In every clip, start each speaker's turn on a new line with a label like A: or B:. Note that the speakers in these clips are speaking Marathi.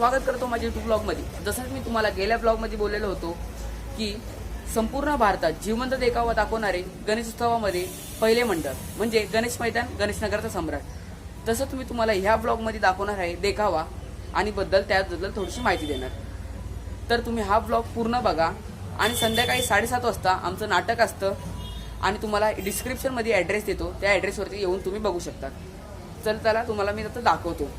A: स्वागत करतो माझ्या युट्यूब ब्लॉगमध्ये जसं मी तुम्हाला गेल्या ब्लॉगमध्ये बोललेलो होतो की संपूर्ण भारतात जिवंत देखावा दाखवणारे गणेश उत्सवामध्ये पहिले मंडळ म्हणजे गणेश मैदान गणेशनगरचा सम्राट. तसं तुम्ही तुम्हाला ह्या ब्लॉगमध्ये दाखवणार आहे देखावा आणि बद्दल त्याबद्दल थोडीशी माहिती देणार. तर तुम्ही हा ब्लॉग पूर्ण बघा आणि संध्याकाळी साडेसात वाजता आमचं नाटक असतं आणि तुम्हाला डिस्क्रिप्शनमध्ये ॲड्रेस देतो. त्या ॲड्रेसवरती येऊन तुम्ही बघू शकता. चल त्याला तुम्हाला मी आता दाखवतो.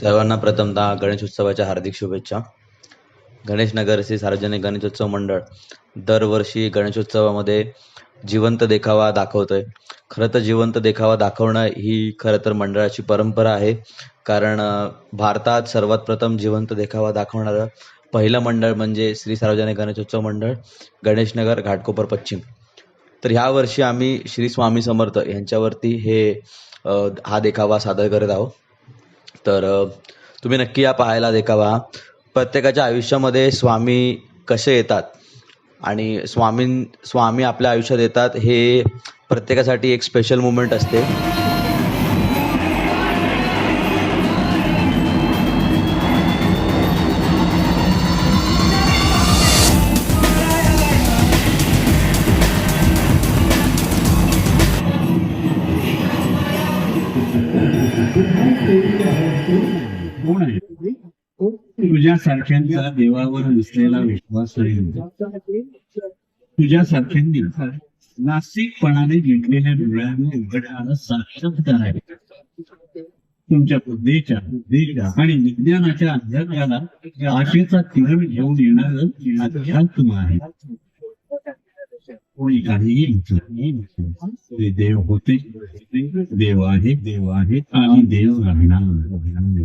B: सर्वांना प्रथमतः गणेशोत्सवाच्या हार्दिक शुभेच्छा. गणेशनगर श्री सार्वजनिक गणेशोत्सव मंडळ दरवर्षी गणेशोत्सवामध्ये जिवंत देखावा दाखवतोय. खरं तर जिवंत देखावा दाखवणं ही खरं तर मंडळाची परंपरा आहे. कारण भारतात सर्वात प्रथम जिवंत देखावा दाखवणारं पहिलं मंडळ म्हणजे श्री सार्वजनिक गणेशोत्सव मंडळ गणेशनगर घाटकोपर पश्चिम. तर ह्या वर्षी आम्ही श्री स्वामी समर्थ यांच्यावरती हे हा देखावा सादर करत आहोत. तर तुम्ही नक्की या पाहायला देखावा. प्रत्येकाच्या आयुष्यामध्ये स्वामी कसे येतात आणि स्वामी स्वामी आपल्या आयुष्यात येतात हे प्रत्येकासाठी एक स्पेशल मुमेंट असते.
C: कोण आहे? तुझ्यासारख्यांचा देवावर नसलेला विश्वास नाही. तुझ्या सारख्यांनी नास्तिकपणाने जिंकलेल्या डोळ्यांनी उघडणारा साक्षात्कार आहे. तुमच्या बुद्धीच्या बुद्धीच्या आणि विज्ञानाच्या अंधकाला आशेचा किरण घेऊन येणार अध्यात्म आहे. कोणी काहीही विचार देव होते देव आहे देव आहे आणि देव राहणार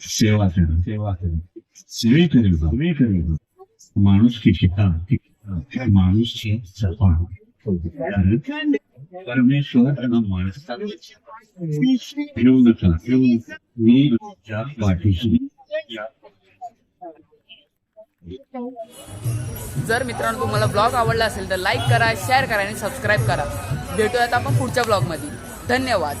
C: सेवा करा सेवा करा सेवेकरी व्हा, सेवेकरी व्हा. माणूस की शिका माणूस जपा कारण परमेश्वर माणसाला घेऊ नका घेऊ नका. मी तुझ्या पाठीशी.
A: जर मित्रांनो तुम्हाला ब्लॉग आवडला असेल तर लाईक करा शेअर करा आणि सबस्क्राईब करा. भेटूयात आपण पुढच्या ब्लॉगमध्ये. धन्यवाद.